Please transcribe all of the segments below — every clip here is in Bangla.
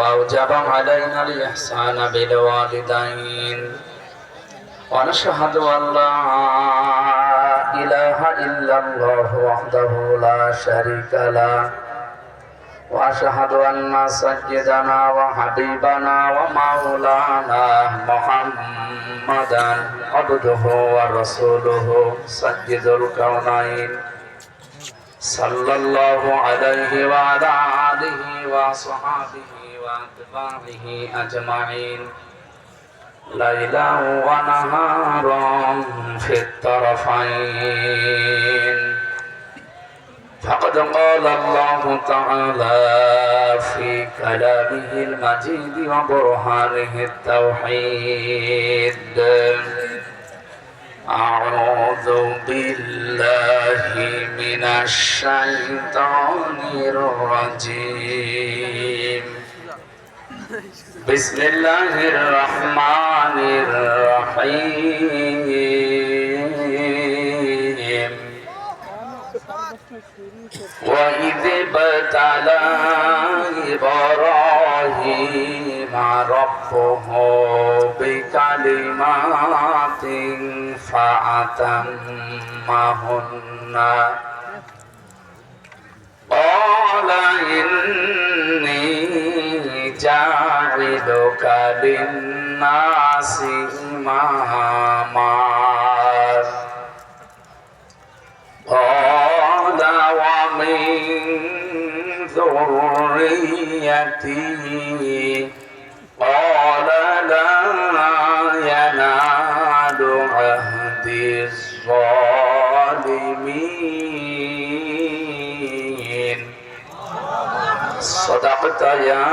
وأوجب علينا الإحسان بالوالدين ونشهد أن لا إله إلا الله وحده لا شريك له وأشهد أن سيدنا وحبيبنا ومولانا محمدا عبده ورسوله سيد الكونين صلى الله عليه وعلى آله وصحابه وأتباعه أجمعين ليلا ونهارا في الطرفين فقد قال الله تعالى في كلامه المجيد وبرهانه التوحيد أعوذ بالله من الشيطان الرجيم. بسم الله الرحمن الرحيم. وإذ ابتلى إبراهيم ربه بكلمات فأتمهن قال إني جاعلك للناس إماما ذريتي قال لا ينال عهد الظالمين صدقت يا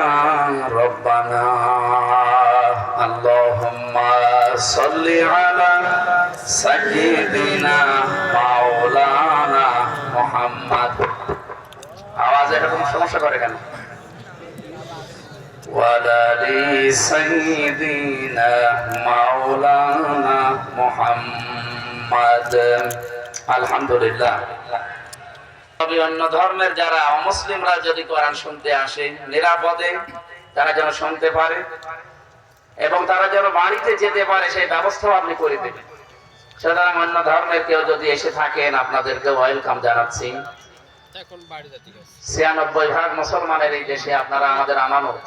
ربنا اللهم صل على سيدنا মাওলানা মোহাম্মদ আওয়াজ এরকম সমস্যা করে কেন ওয়ালালি সাইয়্যিদিনা মাওলানা মুহাম্মদ আলহামদুলিল্লাহ। তবে অন্য ধর্মের যারা অমুসলিমরা যদি কোরআন শুনতে আসে নিরাপদে তারা যেন শুনতে পারে এবং তারা যেন বাড়িতে যেতে পারে সেই ব্যবস্থাও আপনি করে দেবেন। সুতরাং অন্য ধর্মের কেউ যদি এসে থাকেন আপনাদেরকে ওয়েলকাম জানাচ্ছি। ছিয়ানব্বই ভাগ মুসলমানের এই দেশে আপনারা আমাদের আমানত।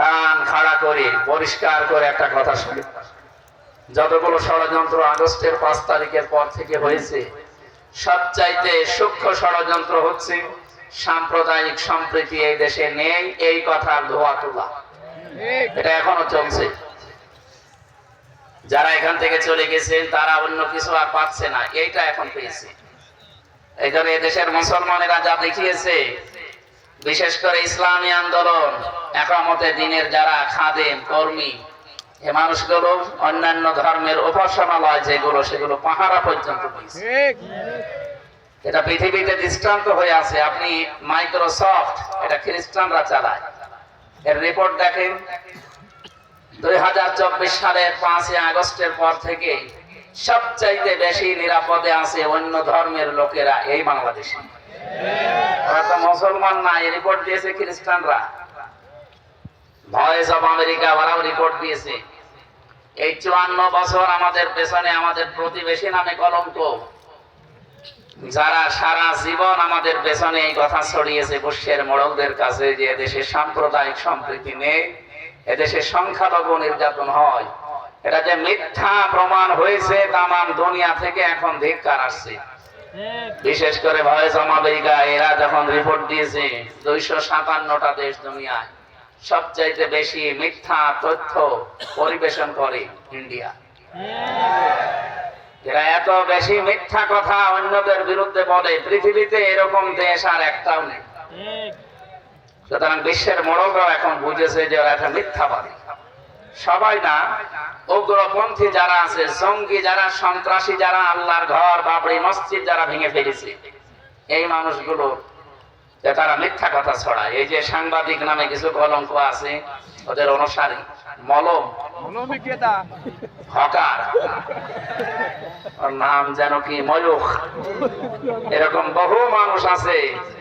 কান খাড়া করে, পরিষ্কার করে একটা কথা শুনি। যতগুলো ষড়যন্ত্র আগস্টের পাঁচ তারিখের পর থেকে হয়েছে, সবচাইতে সূক্ষ্ম ষড়যন্ত্র হচ্ছে সাম্প্রদায়িক সম্প্রীতি এই দেশে নেই, এই কথার ধোয়া তোলা এটা এখনও চলছে। যারা এখান থেকে চলে গেছেন তারা অন্য কিছু আর পাচ্ছে না, এইটা এখন পেয়েছে এই জন্য এদেশের মুসলমানেরা যা দেখিয়েছে বিশেষ করে ইসলামী আন্দোলন একামতে দিনের যারা খাদেম কর্মী এ মানুষগুলো অন্যান্য ধর্মের উপাসনালয় যেগুলো সেগুলো পাহারা পর্যন্ত এটা পৃথিবীতে দৃষ্টান্ত হয়ে আছে। আপনি মাইক্রোসফট এটা খ্রিস্টানরা চালায়। এর রিপোর্ট দেখেন দুই হাজার চব্বিশ সালের পাঁচই আগস্টের পর থেকে সবচাইতে বেশি নিরাপদে আছে অন্য ধর্মের লোকেরা এই বাংলাদেশে। ওরা মুসলমান না রিপোর্ট দিয়েছে খ্রিস্টানরা। ভয়েস অফ আমেরিকা ওরাও রিপোর্ট দিয়েছে। এই চুয়ান্ন বছর আমাদের পেছনে আমাদের প্রতিবেশী নামে কলঙ্ক। যারা সারা জীবন আমাদের পেছনে এই কথা ছড়িয়েছে বসের মোড়কদের কাছে যে এদেশে সাম্প্রদায়িক সম্প্রীতি নেই এদেশে সংখ্যালঘু নির্যাতন হয়। এটা যে মিথ্যা প্রমাণ হয়েছে, তামাম দুনিয়া থেকে এখন ধিক্কার আসছে। বিশেষ করে ভয়েস আমেরিকা এরা যখন রিপোর্ট দিয়েছে, দুইশো সাতান্নটা দেশ দুনিয়ায় সবচাইতে বেশি মিথ্যা তথ্য পরিবেশন করে ইন্ডিয়া এরা এত বেশি মিথ্যা কথা অন্যদের বিরুদ্ধে বলে, পৃথিবীতে এরকম দেশ আর একটাও নেই। সুতরাং বিশ্বের মোড়করাও এখন বুঝেছে যে ওরা একটা মিথ্যাবাদী। সবাই না? উগ্রপন্থী যারা আছে, জঙ্গি যারা, সন্ত্রাসী যারা, আল্লাহর ঘর, বাবরি মসজিদ যারা ভেঙে ফেলেছে, এই মানুষগুলো তারা মিথ্যা কথা ছড়ায়। এই যে সাংবাদিক নামে কিছু কলঙ্ক আছে, ওদের অনুসারী, মলম। হকার। ওর নাম যেন কি ময়ূখ। এরকম বহু মানুষ আছে,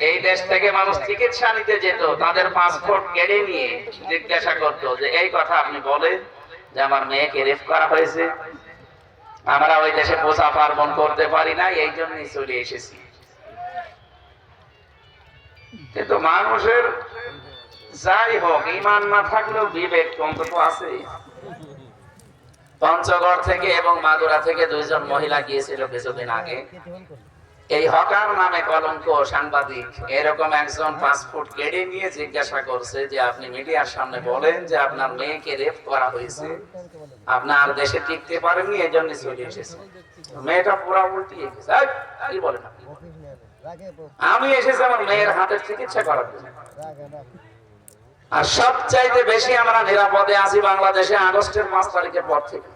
এই দেশ থেকে মানুষ চিকিৎসা নিতে যেত, তাদের পাসপোর্ট কেড়ে নিয়ে জিজ্ঞাসা করতো যে, এই কথা আপনি বলেন যে আমার মেয়েকে রেফ করা হয়েছে। আমরা ওই দেশে পূজা পার্বণ করতে পারি না এই জন্যই চলে এসেছি। কিন্তু মানুষের যাই হোক ইমান না থাকলেও বিবেক অন্তত আছে। পঞ্চগড় থেকে এবং মাদুরা থেকে দুইজন মহিলা গিয়েছিল কিছুদিন আগে। এই হকার নামে কলঙ্ক সাংবাদিক এরকম একজন পাসপোর্ট কেড়ে নিয়ে জিজ্ঞাসা করছে যে, আপনি মিডিয়ার সামনে বলেন যে আপনার মেয়েকে রেপ করা হয়েছে। আপনার দেশে টিকতে পারেননি এই জন্য চলে এসেছে। মেয়েটা পুরা উল্টিয়ে গেছে। বলেন? আমি এসেছি আমার মেয়ের হাতের চিকিৎসা করার জন্য। আর সবচাইতে বেশি আমরা নিরাপদে আছি বাংলাদেশে আগস্টের পাঁচ তারিখের পর থেকে।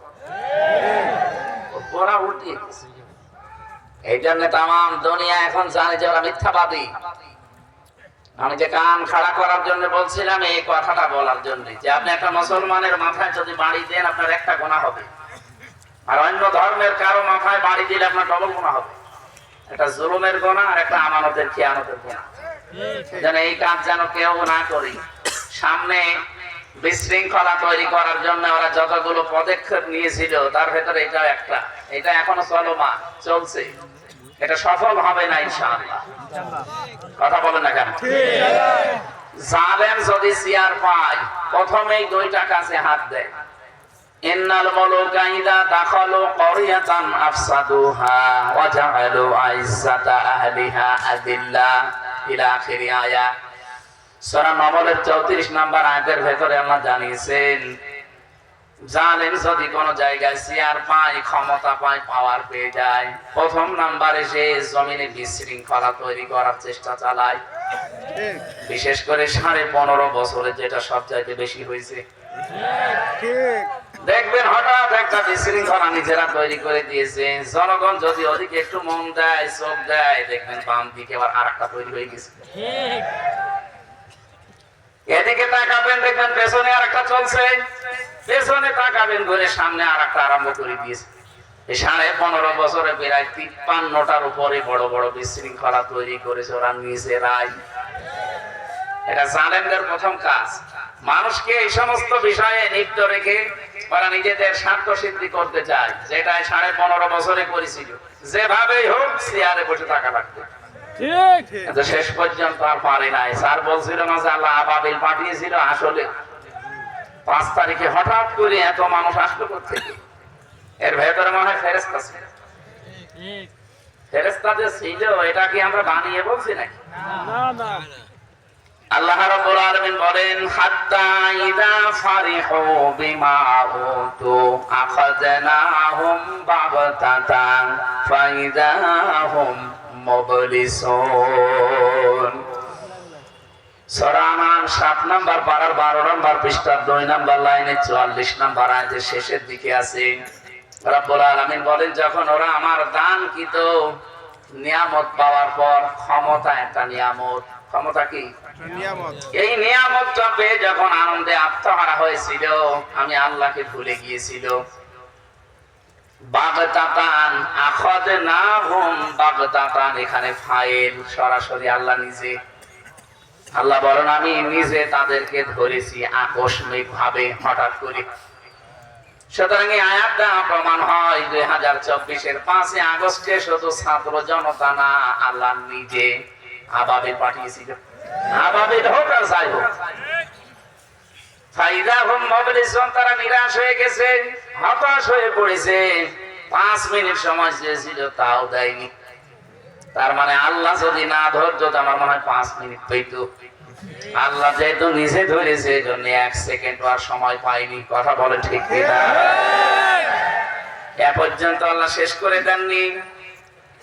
এই জন্য তাম দুনিয়া এখন জানে যে ওরা মিথ্যাবাদী। আমি যে কান খাড়া করার জন্য বলছিলাম, এই কথাটা বলার জন্য যে আপনি একটা মুসলমানের মাথায় যদি বাড়ি দেন, আপনার একটা গোনা হবে। আর অন্য ধর্মের কারও মাথায় বাড়ি দিলে আপনার ডবল গোনা হবে। একটা জুলুমের গোনা আর একটা আমানতের খেয়ানতের গোনা যেন এই কাজ যেন কেউ না করি। সামনে বিশৃঙ্খলা তৈরি করার জন্য ওরা যতগুলো পদক্ষেপ নিয়েছিল, তার ভেতরে এটা একটা। এটা এখনও চলমান, চলছে। এটা সফল হবে না, ইনশাআল্লাহ। কথা বলেন না কেন? জালেম যদি সিয়ার পায়, প্রথমেই দুইটা কাছে হাত দেয়। ইন্নাল মুলুকা ইযা দাখালু ক্বরিয়াতান আফসাদুহা ওয়া জাআলু আইজ্জাতা আহলিহা আদিল্লা ইলা আখিরি আয়া। সূরা নমলের 34 নাম্বার আয়াতের ভেতরে আল্লাহ জানিয়েছেন, জালেম যদি কোন জায়গায় চেয়ার পায়, ক্ষমতা পায় পাওয়ার পেয়ে যায়, প্রথম নাম্বারে সে জমিনে বিশৃঙ্খলা তৈরি করার চেষ্টা চালায়। বিশেষ করে সাড়ে পনেরো বছরে যেটা সব চাইতে বেশি হয়েছে। দেখবেন হঠাৎ একটা বিশৃঙ্খলা নিজেরা তৈরি করে দিয়েছে। জনগণ যদি ওদিকে একটু মন দেয়, চোখ দেয়, দেখবেন বাম দিকে আবার আর একটা তৈরি হয়ে গেছে। তাকাবেন দেখবেন, পেছনে আর একটা চলছে। পেছনে তাকাবেন ঘুরে সামনে আর একটা আরম্ভ করে দিয়েছে। এই সাড়ে পনেরো বছরে তিপ্পান্নটার উপরে বড় বড় বিশৃঙ্খলা তৈরি করেছে ওরা এটা প্রথম কাজ। মানুষকে এই সমস্ত বিষয়ে লিপ্ত রেখে ওরা নিজেদের স্বার্থ সিদ্ধি করতে চায় যেটা সাড়ে পনেরো বছরে করেছিল। যেভাবেই হোক, চেয়ারে বসে থাকা লাগবে। শেষ পর্যন্ত আর পারে নাই। স্যার বলছিল না যে আল্লাহ আবাবিল পাঠিয়েছিল আসলে। পাঁচ তারিখে হঠাৎ করে এত মানুষ আসলো কোথেকে? এর ভেতরে মনে হয় ফেরেস্তা ছিল। ফেরেস্তা যে ছিল এটা কি আমরা বানিয়ে বলছি নাকি? আল্লাহ রাব্বুল আলামিন বলেন হাত্তা ইদা ফারিহু বিমা উতু আখাযনাহুম বাগতাতান ফাইদা হুম মুবলিসুন সূরা আনাম 7 নাম্বার পারার 12 নাম্বার পৃষ্ঠার 2 নাম্বার লাইনে 44 নাম্বার আয়াতের শেষের দিকে আছে। রাব্বুল আলামিন বলেন যখন ওরা আমার দান কিত নিয়ামত পাওয়ার পর ক্ষমতা একটা নিয়ামত। ক্ষমতা কি? এই নিয়ামতটা পেয়ে যখন আনন্দে আত্মহারা হয়েছিল আমি আল্লাহকে ভুলে গিয়েছিল। বাগতাতান আখদ না হুম বাগতাতান এখানে ফাইল সরাসরি আল্লাহ নিজে। আল্লাহ বলেন, আমি নিজে তাদেরকে ধরেছি আকস্মিক ভাবে হঠাৎ করে। সুতরাং এই আয়াত দ্বারা প্রমাণ হয় দুই হাজার চব্বিশের পাঁচই আগস্টে শুধু ছাত্র জনতা না, আল্লাহ নিজে আবাবে পাঠিয়েছিল। আবাবিল হোক যাই হোক। ফাইদা হুম মুবলিসুন, তারা নিরাশ হয়ে গেছে, হতাশ হয়ে পড়েছে। পাঁচ মিনিট সময় চেয়েছিল তাও দেয়নি। তার মানে আল্লাহ যদি না ধরতো আমার মনে হয় পাঁচ মিনিট পেতো আল্লাহ যেহেতু নিজে ধরেছে এই জন্য এক সেকেন্ড আর সময় পাইনি। কথা বলে ঠিক এ পর্যন্ত আল্লাহ শেষ করে দেননি।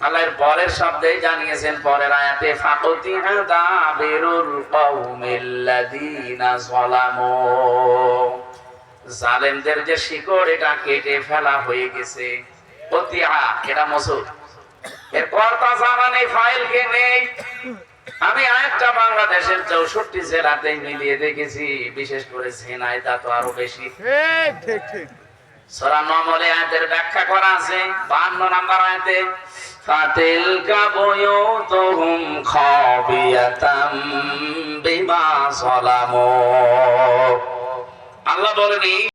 আল্লাহর পরের শব্দে জানিয়েছেন, পরের আয়াতে, ফাকতি দাবিরুল কওমিল্লাযীনা যালামু। জালেমদের যে শিকড়, এটা কেটে ফেলা হয়ে গেছে। মানে আমি আরেকটা বাংলাদেশের চৌষট্টি জেলাতে মিলিয়ে দেখেছি বিশেষ করে সেনায় তা তো আরও বেশি। আয়াতের ব্যাখ্যা করা আছে বান্ন নাম্বার আয়াতে আল্লাহ বলেনি